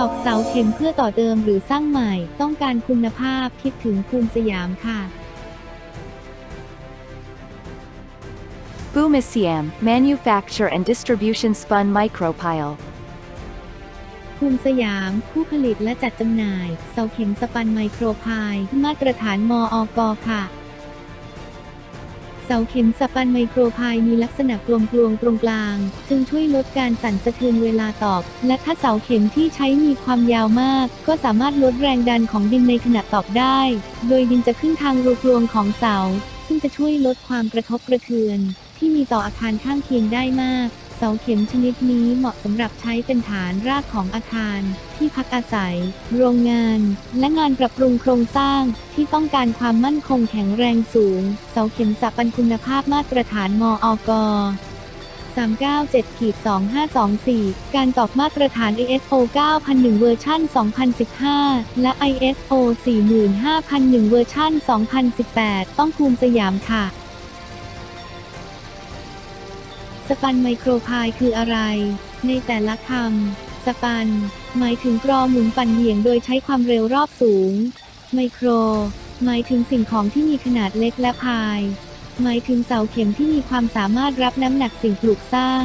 ตอกเสาเข็มเพื่อต่อเติมหรือสร้างใหม่ ต้องการคุณภาพคิดถึงภูมิสยามค่ะ Boomisiam, manufacture and distribution spun micropile. ภูมิสยาม ผู้ผลิตและจัดจำหน่าย เสาเข็มสปันไมโครพาย มาตรฐานมออกค่ะ เสาเข็มสปันไมโครพายมีลักษณะกลมกลวงตรงกลาง จึงช่วยลดการสั่นสะเทือนเวลาตอกและถ้าเสาเข็มที่ใช้มีความยาวมาก ก็สามารถลดแรงดันของดินในขณะตอกได้ โดยดินจะขึ้นทางรูกลวงของเสา ซึ่งจะช่วยลดความกระทบกระเทือน ที่มีต่ออาคารข้างเคียงได้มาก เสาเข็มชนิดนี้เหมาะสำหรับใช้เป็นฐานรากของอาคาร ที่พักอาศัย โรงงาน และงานปรับปรุงโครงสร้างที่ต้องการความมั่นคงแข็งแรงสูง เสาเข็มสับปันคุณภาพมาตรฐานมออก397ขีด2524 การตอกมาตรฐาน ISO 9001 เวอร์ชัน2015 และ ISO 45001 เวอร์ชัน2018 ต้องภูมิสยามค่ะ สปันไมโครพายคืออะไร ในแต่ละคำ สปัน หมายถึงกรอหมุนปั่นเหวี่ยงโดยใช้ความเร็วรอบสูง ไมโคร หมายถึงสิ่งของที่มีขนาดเล็กและพาย หมายถึงเสาเข็มที่มีความสามารถรับน้ำหนักสิ่งปลูกสร้าง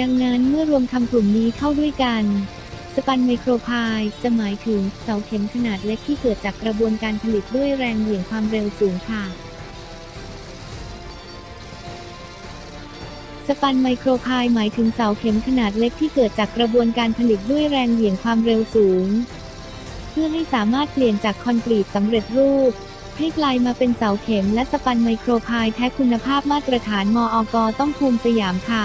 ดังนั้นเมื่อรวมคำกลุ่มนี้เข้าด้วยกัน สปันไมโครพายจะหมายถึงเสาเข็มขนาดเล็กที่เกิดจากกระบวนการผลิตด้วยแรงเหวี่ยงความเร็วสูงค่ะ สปันไมโครพายหมายถึงเสาเข็มขนาดเล็กที่เกิดจากกระบวนการผลิตด้วยแรงเหวี่ยงความเร็วสูง เพื่อให้สามารถเปลี่ยนจากคอนกรีตสำเร็จรูป ให้กลายมาเป็นเสาเข็มและสปันไมโครพายแท้คุณภาพมาตรฐานมออกต้องภูมิสยามค่ะ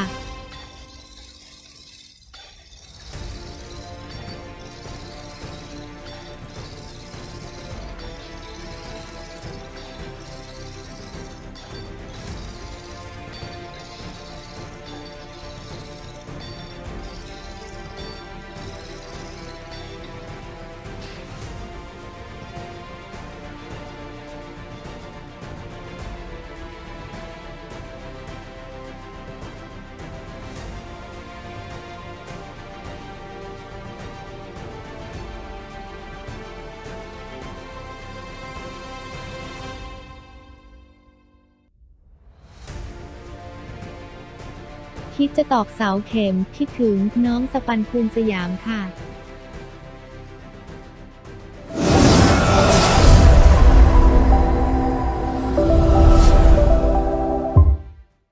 คิดจะตอกเสาเข็มคิดถึงน้องสปันภูมิสยามค่ะ